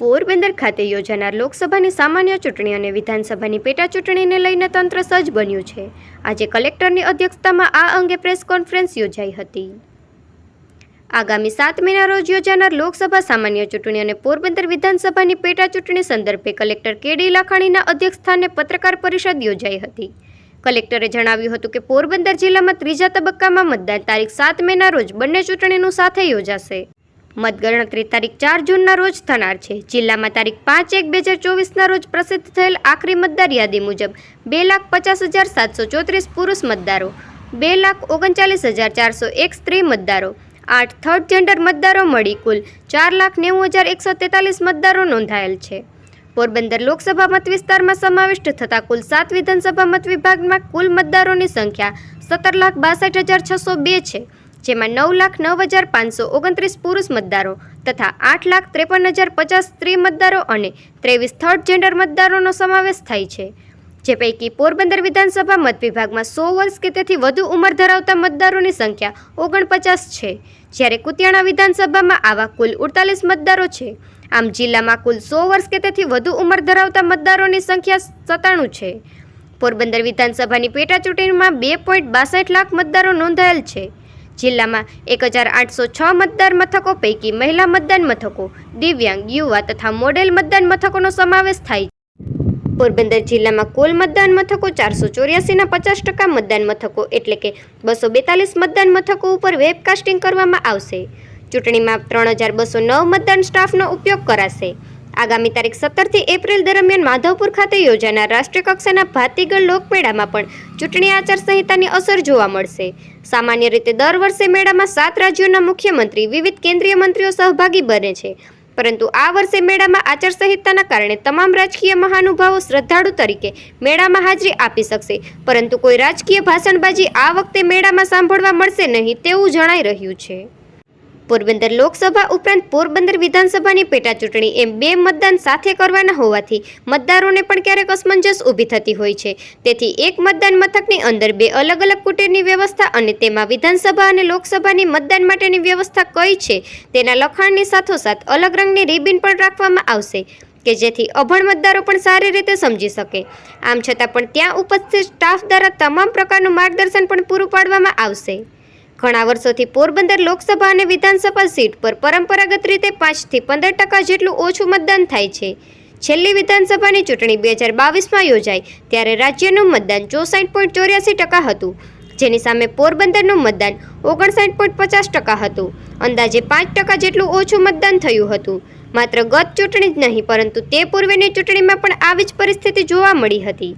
પોરબંદર ખાતે યોજાનાર લોકસભાની સામાન્ય ચૂંટણી અને વિધાનસભાની પેટા ચૂંટણીને લઈને તંત્ર સજ્જ બન્યું છે. આજે કલેક્ટરની અધ્યક્ષતામાં આ અંગે પ્રેસ કોન્ફરન્સ યોજાઈ હતી. આગામી સાત મેના રોજ યોજાનાર લોકસભા સામાન્ય ચૂંટણી અને પોરબંદર વિધાનસભાની પેટા ચૂંટણી સંદર્ભે કલેક્ટર કેડી લાખાણીના અધ્યક્ષસ્થાને પત્રકાર પરિષદ યોજાઈ હતી. કલેક્ટરે જણાવ્યું હતું કે પોરબંદર જિલ્લામાં ત્રીજા તબક્કામાં મતદાન તારીખ સાત મેના રોજ બંને ચૂંટણીનું સાથે યોજાશે. મતગણતરી તારીખ ચાર જૂનના રોજ થનાર છે. જિલ્લામાં તારીખ પાંચ એક બે હજાર ચોવીસના રોજ પ્રસિદ્ધ થયેલ આખરી મતદાર યાદી મુજબ બે લાખ પચાસ હજાર સાતસો ચોત્રીસ પુરુષ મતદારો, બે લાખ ઓગણચાલીસ હજાર ચારસો એક સ્ત્રી મતદારો, આઠ થર્ડ જેન્ડર મતદારો મળી કુલ ચાર લાખ નેવું હજાર એકસો તેતાલીસ મતદારો નોંધાયેલ છે. પોરબંદર લોકસભા મત વિસ્તારમાં સમાવિષ્ટ થતા કુલ સાત વિધાનસભા મત વિભાગમાં કુલ મતદારોની સંખ્યા સત્તર લાખ બાસઠ હજાર છસો બે છે. જેમાં નવ લાખ નવ હજાર પાંચસો ઓગણત્રીસ પુરુષ મતદારો તથા આઠ લાખ ત્રેપન હજાર પચાસ સ્ત્રી મતદારો અને ત્રેવીસ થર્ડ જેન્ડર મતદારોનો સમાવેશ થાય છે. જે પૈકી પોરબંદર વિધાનસભા મત વિભાગમાં સો વર્ષ કે તેથી વધુ ઉંમર ધરાવતા મતદારોની સંખ્યા ઓગણપચાસ છે. જ્યારે કુતિયાણા વિધાનસભામાં આવા કુલ ઉડતાલીસ મતદારો છે. આમ જિલ્લામાં કુલ સો વર્ષ કે તેથી વધુ ઉંમર ધરાવતા મતદારોની સંખ્યા સત્તાણું છે. પોરબંદર વિધાનસભાની પેટા ચૂંટણીમાં બે પોઈન્ટ બાસઠ લાખ મતદારો નોંધાયેલ છે. જિલ્લામાં એક હજાર આઠસો છ મતદાર મથકો પૈકી મહિલા મતદાન મથકો, દિવ્યાંગ, યુવા તથા મોડેલ મતદાન મથકોનો સમાવેશ થાય છે. પોરબંદર જિલ્લામાં કુલ મતદાન મથકો ચારસો ચોર્યાસીના પચાસ ટકા મતદાન મથકો એટલે કે બસો બેતાલીસ મતદાન મથકો ઉપર વેબકાસ્ટિંગ કરવામાં આવશે. ચૂંટણીમાં ત્રણ હજાર બસો નવ મતદાન સ્ટાફનો ઉપયોગ કરાશે. આગામી તારીખ સત્તરથી એપ્રિલ દરમિયાન માધવપુર ખાતે યોજાનાર રાષ્ટ્રીય કક્ષાના ભાતીગળ લોકમેળામાં પણ ચૂંટણી આચારસંહિતાની અસર જોવા મળશે. સામાન્ય રીતે દર વર્ષે મેળામાં સાત રાજ્યોના મુખ્યમંત્રી, વિવિધ કેન્દ્રીય મંત્રીઓ સહભાગી બને છે. પરંતુ આ વર્ષે મેળામાં આચારસંહિતાના કારણે તમામ રાજકીય મહાનુભાવો શ્રદ્ધાળુ તરીકે મેળામાં હાજરી આપી શકશે. પરંતુ કોઈ રાજકીય ભાષણબાજી આ વખતે મેળામાં સાંભળવા મળશે નહીં તેવું જણાઈ રહ્યું છે. પોરબંદર લોકસભા ઉપરાંત પોરબંદર વિધાનસભાની પેટા ચૂંટણી એમ બે મતદાન સાથે કરવાના હોવાથી મતદારોને પણ ક્યારેક અસમંજસ ઊભી થતી હોય છે. તેથી એક મતદાન મથકની અંદર બે અલગ અલગ કુટેરની વ્યવસ્થા અને તેમાં વિધાનસભા અને લોકસભાની મતદાન માટેની વ્યવસ્થા કઈ છે, તેના લખાણની સાથોસાથ અલગ રંગની રિબિન પણ રાખવામાં આવશે કે જેથી અભણ મતદારો પણ સારી રીતે સમજી શકે. આમ છતાં પણ ત્યાં ઉપસ્થિત સ્ટાફ દ્વારા તમામ પ્રકારનું માર્ગદર્શન પણ પૂરું પાડવામાં આવશે. ઘણા વર્ષોથી પોરબંદર લોકસભા અને વિધાનસભા સીટ પર પરંપરાગત રીતે પાંચથી પંદર ટકા જેટલું ઓછું મતદાન થાય છે. છેલ્લી વિધાનસભાની ચૂંટણી બે હજાર બાવીસમાં યોજાઈ, ત્યારે રાજ્યનું મતદાન ચોસાઠ પોઈન્ટ ચોર્યાસી ટકા હતું. જેની સામે પોરબંદરનું મતદાન ઓગણસાઠ પોઈન્ટ પચાસ ટકા હતું. અંદાજે પાંચ ટકા જેટલું ઓછું મતદાન થયું હતું. માત્ર ગત ચૂંટણી જ નહીં, પરંતુ તે પૂર્વેની ચૂંટણીમાં પણ આવી જ પરિસ્થિતિ જોવા મળી હતી.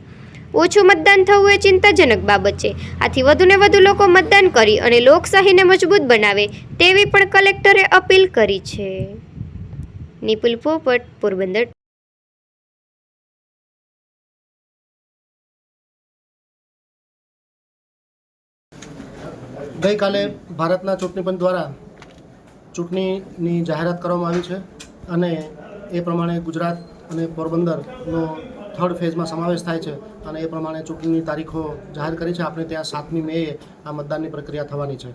ઓછું મતદાન થવું એ ચિંતાજનક બાબત છે. આથી વધુને વધુ લોકો મતદાન કરી અને લોકશાહીને મજબૂત બનાવે તેવી પણ કલેક્ટરે અપીલ કરી છે. નિપુલ પોપટ, પોરબંદર. ગઈકાલે ભારતના ચૂંટણી પંચ દ્વારા ચૂંટણીની જાહેરાત કરવામાં આવી છે અને એ પ્રમાણે ગુજરાત અને પોરબંદરનો થર્ડ ફેઝમાં સમાવેશ થાય છે અને એ પ્રમાણે ચૂંટણીની તારીખો જાહેર કરી છે. આપણે ત્યાં સાતમી મેએ આ મતદાનની પ્રક્રિયા થવાની છે.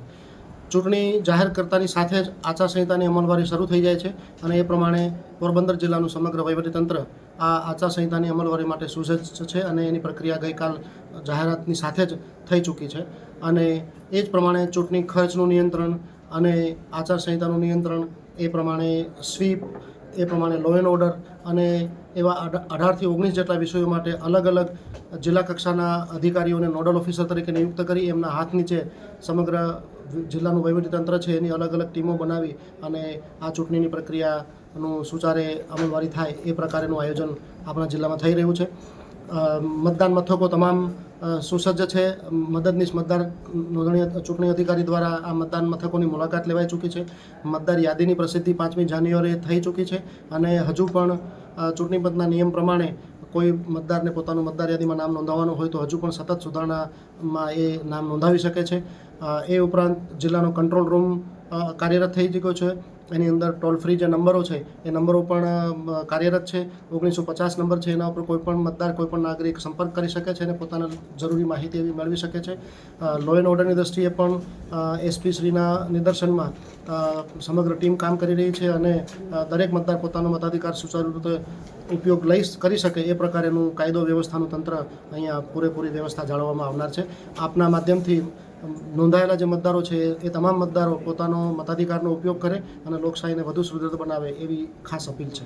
ચૂંટણી જાહેર કરતાની સાથે જ આચારસંહિતાની અમલવારી શરૂ થઈ જાય છે અને એ પ્રમાણે પોરબંદર જિલ્લાનું સમગ્ર વહીવટીતંત્ર આ આચારસંહિતાની અમલવારી માટે સુસજ્જ છે અને એની પ્રક્રિયા ગઈકાલ જાહેરાતની સાથે જ થઈ ચૂકી છે. અને એ જ પ્રમાણે ચૂંટણી ખર્ચનું નિયંત્રણ અને આચારસંહિતાનું નિયંત્રણ એ પ્રમાણે સ્વીપ, એ પ્રમાણે લો એન્ડ ઓર્ડર અને એવા અઢારથી ઓગણીસ જેટલા વિષયો માટે અલગ અલગ જિલ્લા કક્ષાના અધિકારીઓને નોડલ ઓફિસર તરીકે નિયુક્ત કરી, એમના હાથ નીચે સમગ્ર જિલ્લાનું વહીવટીતંત્ર છે, એની અલગ અલગ ટીમો બનાવી અને આ ચૂંટણીની પ્રક્રિયાનું સુચારે અમલવારી થાય એ પ્રકારેનું આયોજન આપણા જિલ્લામાં થઈ રહ્યું છે. મતદાન મથકો તમામ સુસજ્જ છે. મદદનીશ મતદાર નોંધણી ચૂંટણી અધિકારી દ્વારા આ મતદાન મથકોની મુલાકાત લેવાઈ ચૂકી છે. મતદાર યાદીની પ્રસિદ્ધિ પાંચમી જાન્યુઆરીએ થઈ ચૂકી છે અને હજુ પણ ચૂંટણી પંચના નિયમ પ્રમાણે કોઈ મતદારને પોતાનું મતદાર યાદીમાં નામ નોંધાવવાનું હોય તો હજુ પણ સતત સુધારણામાં એ નામ નોંધાવી શકે છે. એ ઉપરાંત જિલ્લાનો કંટ્રોલ રૂમ કાર્યરત થઈ ચૂક્યો છે. એની અંદર ટોલ ફ્રી જે નંબરો છે, એ નંબરો પણ કાર્યરત છે. ઓગણીસો પચાસ નંબર છે, એના ઉપર કોઈપણ મતદાર, કોઈ પણ નાગરિક સંપર્ક કરી શકે છે અને પોતાના જરૂરી માહિતી એવી મેળવી શકે છે. લો એન્ડ ઓર્ડરની દ્રષ્ટિએ પણ એસપી શ્રીના નિદર્શનમાં સમગ્ર ટીમ કામ કરી રહી છે અને દરેક મતદાર પોતાનો મતાધિકાર સુચારુ રીતે ઉપયોગ લઈ કરી શકે એ પ્રકારેનું કાયદો વ્યવસ્થાનું તંત્ર અહીંયા પૂરેપૂરી વ્યવસ્થા જાળવવામાં આવનાર છે. આપના માધ્યમથી નોંધાયેલા જે મતદારો છે, એ તમામ મતદારો પોતાનો મતાધિકારનો ઉપયોગ કરે અને લોકશાહીને વધુ સુદૃઢ બનાવે એવી ખાસ અપીલ છે.